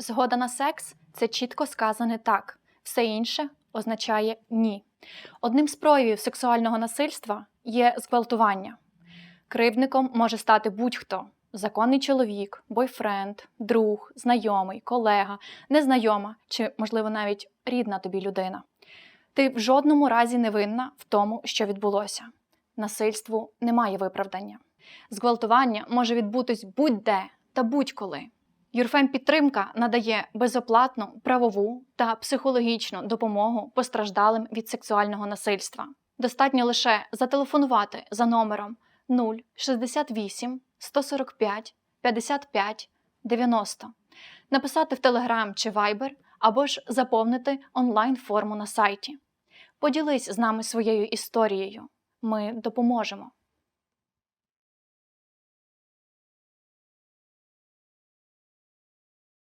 Згода на секс це чітко сказане так, все інше означає ні. Одним з проявів сексуального насильства є зґвалтування. Кривдником може стати будь-хто законний чоловік, бойфренд, друг, знайомий, колега, незнайома чи, можливо, навіть рідна тобі людина. Ти в жодному разі не винна в тому, що відбулося. Насильству немає виправдання. Зґвалтування може відбутись будь-де та будь-коли. Юрфем Підтримка надає безоплатну правову та психологічну допомогу постраждалим від сексуального насильства. Достатньо лише зателефонувати за номером 068 145 55 90, написати в Telegram чи Viber або ж заповнити онлайн-форму на сайті. Поділись з нами своєю історією. Ми допоможемо.